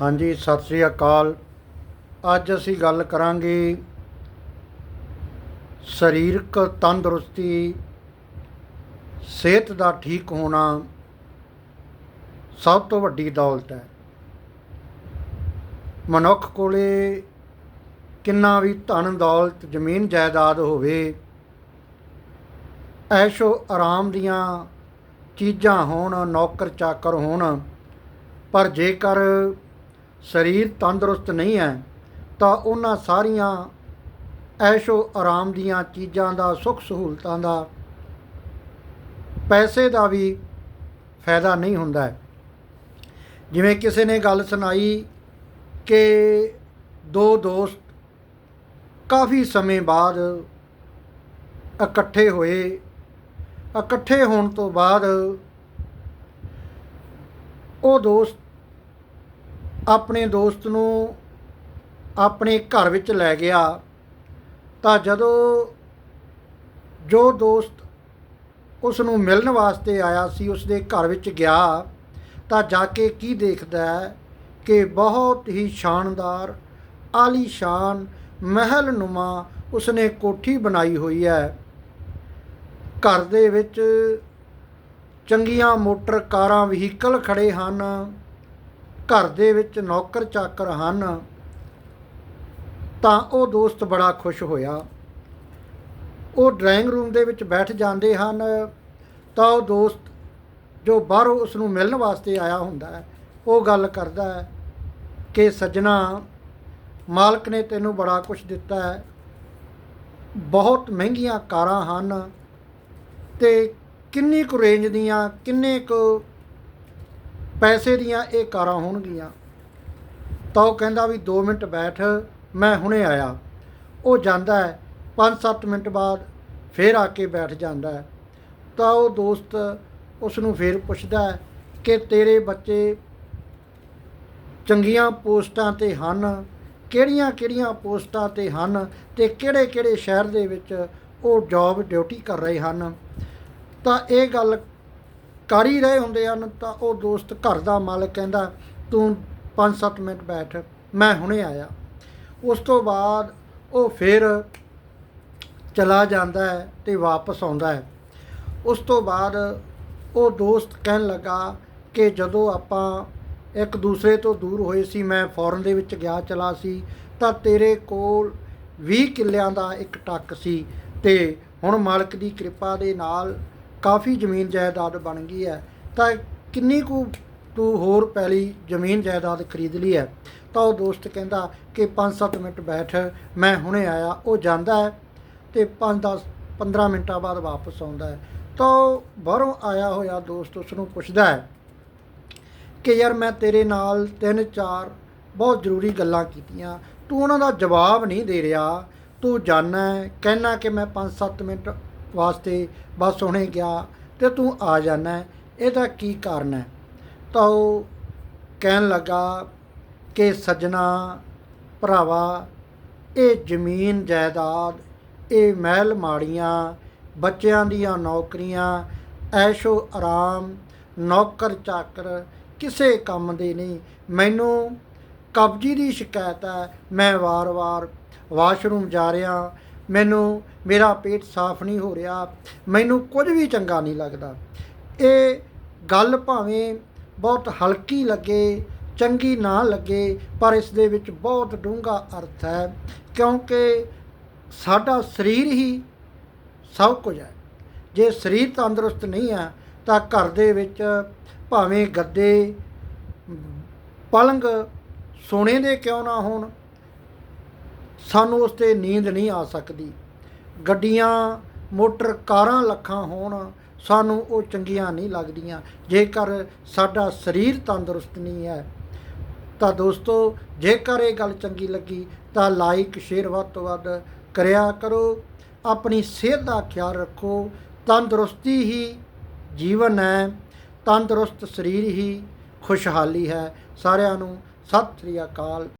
ਹਾਂਜੀ, ਸਤਿ ਸ੍ਰੀ ਅਕਾਲ। ਅੱਜ ਅਸੀਂ ਗੱਲ ਕਰਾਂਗੇ ਸਰੀਰਕ ਤੰਦਰੁਸਤੀ, ਸਿਹਤ ਦਾ ਠੀਕ ਹੋਣਾ ਸਭ ਤੋਂ ਵੱਡੀ ਦੌਲਤ ਹੈ। ਮਨੁੱਖ ਕੋਲੇ ਕਿੰਨਾ ਵੀ ਧਨ, ਦੌਲਤ, ਜ਼ਮੀਨ, ਜਾਇਦਾਦ ਹੋਵੇ, ਐਸ਼ੋ ਆਰਾਮ ਦੀਆਂ ਚੀਜ਼ਾਂ ਹੋਣ ਨੌਕਰ ਚਾਕਰ ਹੋਣ, ਪਰ ਜੇਕਰ ਸਰੀਰ ਤੰਦਰੁਸਤ ਨਹੀਂ ਹੈ, ਤਾਂ ਉਹਨਾਂ ਸਾਰੀਆਂ ਐਸ਼ੋ ਆਰਾਮ ਦੀਆਂ ਚੀਜ਼ਾਂ ਦਾ, ਸੁੱਖ ਸਹੂਲਤਾਂ ਦਾ, ਪੈਸੇ ਦਾ ਵੀ ਫਾਇਦਾ ਨਹੀਂ ਹੁੰਦਾ ਹੈ। ਜਿਵੇਂ ਕਿਸੇ ਨੇ ਗੱਲ ਸੁਣਾਈ ਕਿ ਦੋ ਦੋਸਤ ਕਾਫੀ ਸਮੇਂ ਬਾਅਦ ਇਕੱਠੇ ਹੋਏ। ਇਕੱਠੇ ਹੋਣ ਤੋਂ ਬਾਅਦ ਉਹ ਦੋਸਤ ਆਪਣੇ ਦੋਸਤ ਨੂੰ ਆਪਣੇ ਘਰ ਵਿੱਚ ਲੈ ਗਿਆ, ਤਾਂ ਜਦੋਂ ਜੋ ਦੋਸਤ ਉਸ ਨੂੰ ਮਿਲਣ ਵਾਸਤੇ ਆਇਆ ਸੀ ਉਸ ਦੇ ਘਰ ਵਿੱਚ ਗਿਆ, ਤਾਂ ਜਾ ਕੇ ਕੀ ਦੇਖਦਾ ਹੈ ਕਿ ਬਹੁਤ ਹੀ ਸ਼ਾਨਦਾਰ ਆਲੀਸ਼ਾਨ ਮਹਿਲ ਨੁਮਾ ਉਸਨੇ ਕੋਠੀ ਬਣਾਈ ਹੋਈ ਹੈ। ਘਰ ਦੇ ਵਿੱਚ ਚੰਗੀਆਂ ਮੋਟਰ ਕਾਰਾਂ, ਵਹੀਕਲ ਖੜੇ ਹਨ। ਘਰ ਦੇ ਵਿੱਚ ਨੌਕਰ ਚਾਕਰ ਹਨ, ਤਾਂ ਉਹ ਦੋਸਤ ਬੜਾ ਖੁਸ਼ ਹੋਇਆ। ਉਹ ਡਰਾਇੰਗ ਰੂਮ ਦੇ ਵਿੱਚ ਬੈਠ ਜਾਂਦੇ ਹਨ, ਤਾਂ ਉਹ ਦੋਸਤ ਜੋ ਬਾਹਰੋਂ ਉਸ ਨੂੰ ਮਿਲਣ ਵਾਸਤੇ ਆਇਆ ਹੁੰਦਾ ਹੈ, ਉਹ ਗੱਲ ਕਰਦਾ ਹੈ ਕਿ, ਸੱਜਣਾ, ਮਾਲਕ ਨੇ ਤੈਨੂੰ ਬੜਾ ਕੁਝ ਦਿੱਤਾ ਹੈ। ਬਹੁਤ ਮਹਿੰਗੀਆਂ ਕਾਰਾਂ ਹਨ ਤੇ ਕਿੰਨੀ ਕੁ ਰੇਂਜ ਦੀਆਂ, ਕਿੰਨੇ ਕੁ ਪੈਸੇ ਦੀਆਂ ਇਹ ਕਾਰਾਂ ਹੋਣਗੀਆਂ। ਤਾਂ ਉਹ ਕਹਿੰਦਾ ਵੀ 2 ਮਿੰਟ ਬੈਠ, ਮੈਂ ਹੁਣੇ ਆਇਆ। ਉਹ ਜਾਂਦਾ ਹੈ 5-7 ਮਿੰਟ ਬਾਅਦ ਫੇਰ ਆ ਕੇ ਬੈਠ ਜਾਂਦਾ ਹੈ। ਤਾਂ ਉਹ ਦੋਸਤ ਉਸ ਨੂੰ ਫੇਰ ਪੁੱਛਦਾ ਹੈ ਕਿ ਤੇਰੇ ਬੱਚੇ ਚੰਗੀਆਂ ਪੋਸਟਾਂ ਤੇ ਹਨ? ਕਿਹੜੀਆਂ ਕਿਹੜੀਆਂ ਪੋਸਟਾਂ ਤੇ ਹਨ ਤੇ ਕਿਹੜੇ ਕਿਹੜੇ ਸ਼ਹਿਰ ਦੇ ਵਿੱਚ ਉਹ ਜੌਬ ਡਿਊਟੀ ਕਰ ਰਹੇ ਹਨ? ਤਾਂ ਇਹ ਗੱਲ ਕਰ ਹੀ ਰਹੇ ਹੁੰਦੇ ਹਨ ਤਾਂ ਉਹ ਦੋਸਤ ਘਰ ਦਾ ਮਾਲਕ ਕਹਿੰਦਾ, ਤੂੰ 5-7 ਮਿੰਟ ਬੈਠ, ਮੈਂ ਹੁਣੇ ਆਇਆ। ਉਸ ਤੋਂ ਬਾਅਦ ਉਹ ਫਿਰ ਚਲਾ ਜਾਂਦਾ ਹੈ ਤੇ ਵਾਪਸ ਆਉਂਦਾ ਹੈ। ਉਸ ਤੋਂ ਬਾਅਦ ਉਹ ਦੋਸਤ ਕਹਿਣ ਲੱਗਾ ਕਿ ਜਦੋਂ ਆਪਾਂ ਇੱਕ ਦੂਸਰੇ ਤੋਂ ਦੂਰ ਹੋਏ ਸੀ, ਮੈਂ ਫੌਰਨ ਦੇ ਵਿੱਚ ਗਿਆ ਚਲਾ ਸੀ, ਤਾਂ ਤੇਰੇ ਕੋਲ 20 ਕਿੱਲਿਆਂ ਦਾ ਇੱਕ ਟੱਕ ਸੀ ਤੇ ਹੁਣ ਮਾਲਕ ਦੀ ਕਿਰਪਾ ਦੇ ਨਾਲ ਕਾਫੀ ਜ਼ਮੀਨ ਜਾਇਦਾਦ ਬਣ ਗਈ ਹੈ। ਤਾਂ ਕਿੰਨੀ ਕੁ ਤੂੰ ਹੋਰ ਪਹਿਲੀ ਜ਼ਮੀਨ ਜਾਇਦਾਦ ਖਰੀਦ ਲਈ ਹੈ? ਤਾਂ ਉਹ ਦੋਸਤ ਕਹਿੰਦਾ ਕਿ 5-7 ਮਿੰਟ ਬੈਠ, ਮੈਂ ਹੁਣੇ ਆਇਆ। ਉਹ ਜਾਂਦਾ ਹੈ ਤੇ 5-10 15 ਮਿੰਟਾਂ ਬਾਅਦ ਵਾਪਸ ਆਉਂਦਾ ਹੈ। ਤਾਂ ਉਹ ਬਾਹਰੋਂ ਆਇਆ ਹੋਇਆ ਦੋਸਤ ਉਸ ਨੂੰ ਪੁੱਛਦਾ ਹੈ ਕਿ ਯਾਰ ਮੈਂ ਤੇਰੇ ਨਾਲ ਤਿੰਨ ਚਾਰ ਬਹੁਤ ਜ਼ਰੂਰੀ ਗੱਲਾਂ ਕੀਤੀਆਂ। ਤੂੰ ਉਹਨਾਂ ਦਾ ਜਵਾਬ ਨਹੀਂ ਦੇ ਰਿਹਾ। ਤੂੰ ਜਾਣਾ ਕਹਿਣਾ ਕਿ ਮੈਂ 5-7 ਮਿੰਟ ਵਾਸਤੇ ਬਸ ਹੁਣੇ ਗਿਆ ਤੇ ਤੂੰ ਆ ਜਾਣਾ ਇਹਦਾ ਕੀ ਕਾਰਨ ਹੈ? ਤਾਂ ਉਹ ਕਹਿਣ ਲੱਗਾ ਕਿ ਸੱਜਣਾ, ਭਰਾਵਾ, ਇਹ ਜ਼ਮੀਨ ਜਾਇਦਾਦ, ਇਹ ਮਹਿਲ ਮਾੜੀਆਂ, ਬੱਚਿਆਂ ਦੀਆਂ ਨੌਕਰੀਆਂ, ਐਸ਼ੋ ਆਰਾਮ, ਨੌਕਰ ਚਾਕਰ ਕਿਸੇ ਕੰਮ ਦੇ ਨਹੀਂ। ਮੈਨੂੰ ਕਬਜੀ ਦੀ ਸ਼ਿਕਾਇਤ ਹੈ। ਮੈਂ ਵਾਰ-ਵਾਰ ਵਾਸ਼ਰੂਮ ਜਾ ਰਿਹਾ ਮੈਨੂੰ, ਮੇਰਾ ਪੇਟ ਸਾਫ਼ ਨਹੀਂ ਹੋ ਰਿਹਾ, ਮੈਨੂੰ ਕੁਝ ਵੀ ਚੰਗਾ ਨਹੀਂ ਲੱਗਦਾ। ਇਹ ਗੱਲ ਭਾਵੇਂ ਬਹੁਤ ਹਲਕੀ ਲੱਗੇ, ਚੰਗੀ ਨਾ ਲੱਗੇ, ਪਰ ਇਸ ਦੇ ਵਿੱਚ ਬਹੁਤ ਡੂੰਘਾ ਅਰਥ ਹੈ, ਕਿਉਂਕਿ ਸਾਡਾ ਸਰੀਰ ਹੀ ਸਭ ਕੁਝ ਹੈ। ਜੇ ਸਰੀਰ ਤੰਦਰੁਸਤ ਨਹੀਂ ਹੈ, ਤਾਂ ਘਰ ਦੇ ਵਿੱਚ ਭਾਵੇਂ ਗੱਦੇ, ਪਲੰਗ ਸੋਨੇ ਦੇ ਕਿਉਂ ਨਾ ਹੋਣ ਸਾਨੂੰ ਉਸ ਤੇ ਨੀਂਦ ਨਹੀਂ ਆ ਸਕਦੀ। ਗੱਡੀਆਂ, ਮੋਟਰ ਕਾਰਾਂ ਲੱਖਾਂ ਹੋਣ, ਸਾਨੂੰ ਉਹ ਚੰਗੀਆਂ ਨਹੀਂ ਲੱਗਦੀਆਂ। ਜੇਕਰ ਸਾਡਾ ਸਰੀਰ ਤੰਦਰੁਸਤ ਨਹੀਂ ਹੈ, ਤਾਂ ਦੋਸਤੋ, ਜੇਕਰ ਇਹ ਗੱਲ ਚੰਗੀ ਲੱਗੀ, ਤਾਂ ਲਾਈਕ ਸ਼ੇਅਰ ਵੱਧ ਤੋਂ ਵੱਧ ਕਰਿਆ ਕਰੋ। ਆਪਣੀ ਸਿਹਤ ਦਾ ਖਿਆਲ ਰੱਖੋ। ਤੰਦਰੁਸਤੀ ਹੀ ਜੀਵਨ ਹੈ, ਤੰਦਰੁਸਤ ਸਰੀਰ ਹੀ ਖੁਸ਼ਹਾਲੀ ਹੈ। ਸਾਰਿਆਂ ਨੂੰ ਸਤਿ ਸ੍ਰੀ ਅਕਾਲ।